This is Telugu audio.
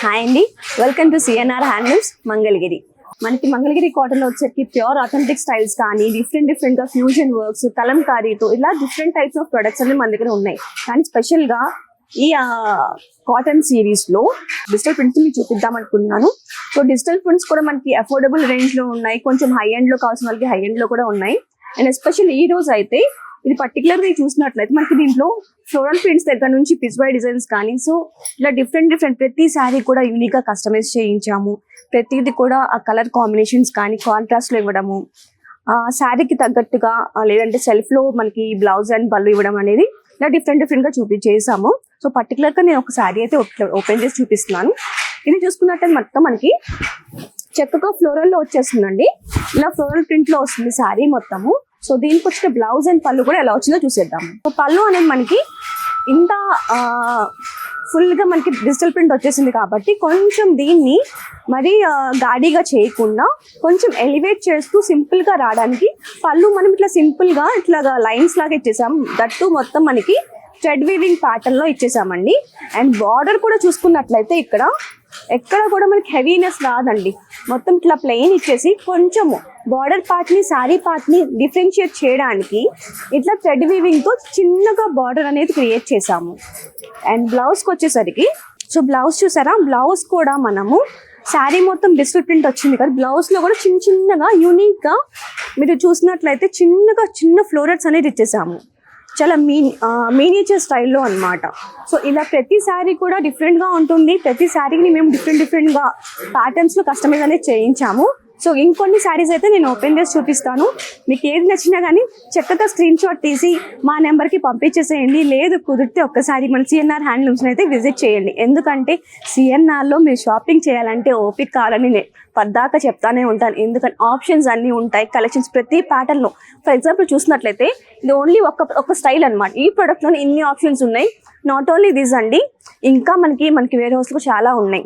హాయ్ అండి. Welcome to CNR handlooms Mangalagiri మనకి మంగళగిరి కోటలో వచ్చేసి ప్యూర్ అథెంటిక్ స్టైల్స్ కానీ డిఫరెంట్ డిఫరెంట్గా ఫ్యూజన్ వర్క్స్ కలంకారీతో ఇలా డిఫరెంట్ టైప్స్ ఆఫ్ ప్రొడక్ట్స్ అన్ని మన దగ్గర ఉన్నాయి. కానీ స్పెషల్గా ఈ కాటన్ సిరీస్లో డిజిటల్ ప్రింట్స్ మీకు చూపిద్దాం అనుకున్నాను సో డిజిటల్ ప్రింట్స్ కూడా మనకి అఫోర్డబుల్ రేంజ్లో ఉన్నాయి. కొంచెం హై ఎండ్లో కావాల్సిన వాళ్ళకి హై ఎండ్లో కూడా ఉన్నాయి. అండ్ ఎస్పెషల్ ఈ రోజు అయితే ఇది పర్టికులర్గా చూసినట్లయితే మనకి దీంట్లో ఫ్లోరల్ ప్రింట్స్ దగ్గర నుంచి పిజ్వై డిజైన్స్ కానీ సో ఇలా డిఫరెంట్ డిఫరెంట్ ప్రతి శారీ కూడా యూనిక్గా కస్టమైజ్ చేయించాము. ప్రతిది కూడా ఆ కలర్ కాంబినేషన్స్ కానీ కాంట్రాస్ట్లో ఇవ్వడము ఆ శారీకి తగ్గట్టుగా లేదంటే సెల్ఫ్లో మనకి బ్లౌజ్ అండ్ పళ్ళు ఇవ్వడం అనేది ఇలా డిఫరెంట్ డిఫరెంట్గా చూపి చేసాము సో పర్టికులర్గా నేను ఒక శారీ అయితే ఓపెన్ చేసి చూపిస్తున్నాను. ఇది చూసుకున్నట్టు మొత్తం మనకి చక్కగా ఫ్లోరల్లో వచ్చేస్తుందండి. ఇలా ఫ్లోరల్ ప్రింట్లో వస్తుంది శారీ మొత్తము. సో దీనికి వచ్చిన బ్లౌజ్ అండ్ పళ్ళు కూడా ఎలా వచ్చిందో చూసేద్దాం. సో పళ్ళు అనేది మనకి ఇంత ఫుల్గా మనకి డిజిటల్ ప్రింట్ వచ్చేసింది కాబట్టి కొంచెం దీన్ని మరి గాడిగా చేయకుండా కొంచెం ఎలివేట్ చేస్తూ సింపుల్గా రావడానికి పళ్ళు మనం ఇట్లా సింపుల్గా ఇట్లా లైన్స్ లాగా ఇచ్చేసాం. దట్టు మొత్తం మనకి థ్రెడ్ వీవింగ్ ప్యాటర్న్లో ఇచ్చేసామండి. అండ్ బార్డర్ కూడా చూసుకున్నట్లయితే ఇక్కడ ఎక్కడ కూడా మనకి హెవీనెస్ రాదండి. మొత్తం ఇట్లా ప్లెయిన్ ఇచ్చేసి కొంచెము బార్డర్ పార్ట్ని శారీ పార్ట్ని డిఫరెన్షియేట్ చేయడానికి ఇట్లా థ్రెడ్ వీవింగ్తో చిన్నగా బార్డర్ అనేది క్రియేట్ చేసాము అండ్ బ్లౌజ్కి వచ్చేసరికి సో బ్లౌజ్ చూసారా? బ్లౌజ్ కూడా మనము శారీ మొత్తం డిజిటల్ ప్రింట్ వచ్చింది కదా బ్లౌజ్లో కూడా చిన్న చిన్నగా యూనిక్గా మీరు చూసినట్లయితే చిన్నగా చిన్న ఫ్లోరట్స్ అనేది ఇచ్చేసాము. చాలా మీ మీనియేచర్ స్టైల్లో అనమాట సో ఇలా ప్రతి శారీ కూడా డిఫరెంట్గా ఉంటుంది. ప్రతి శారీని మేము డిఫరెంట్ డిఫరెంట్గా ప్యాటర్న్స్లో కస్టమైజ్ అనేది చేయించాము. సో ఇంకొన్ని శారీస్ అయితే నేను ఓపెన్ చేసి చూపిస్తాను. మీకు ఏది నచ్చినా కానీ చక్కగా స్క్రీన్ షాట్ తీసి మా నెంబర్కి పంపించేసేయండి. లేదు కుదిరితే ఒక్కసారి మన సిఎన్ఆర్ హ్యాండ్లూమ్స్ని అయితే విజిట్ చేయండి. ఎందుకంటే సిఎన్ఆర్లో మీరు షాపింగ్ చేయాలంటే ఓపిక కావాలని నేను పద్దాక చెప్తానే ఉంటాను. ఎందుకంటే ఆప్షన్స్ అన్నీ ఉంటాయి కలెక్షన్స్ ప్రతి ప్యాటర్న్లో ఫర్ ఎగ్జాంపుల్ చూసినట్లయితే ఇది ఓన్లీ ఒక ఒక స్టైల్ అనమాట ఈ ప్రోడక్ట్లోనే ఇన్ని ఆప్షన్స్ ఉన్నాయి. నాట్ ఓన్లీ దిస్ అండి ఇంకా మనకి మనకి వేరే హౌస్లో చాలా ఉన్నాయి.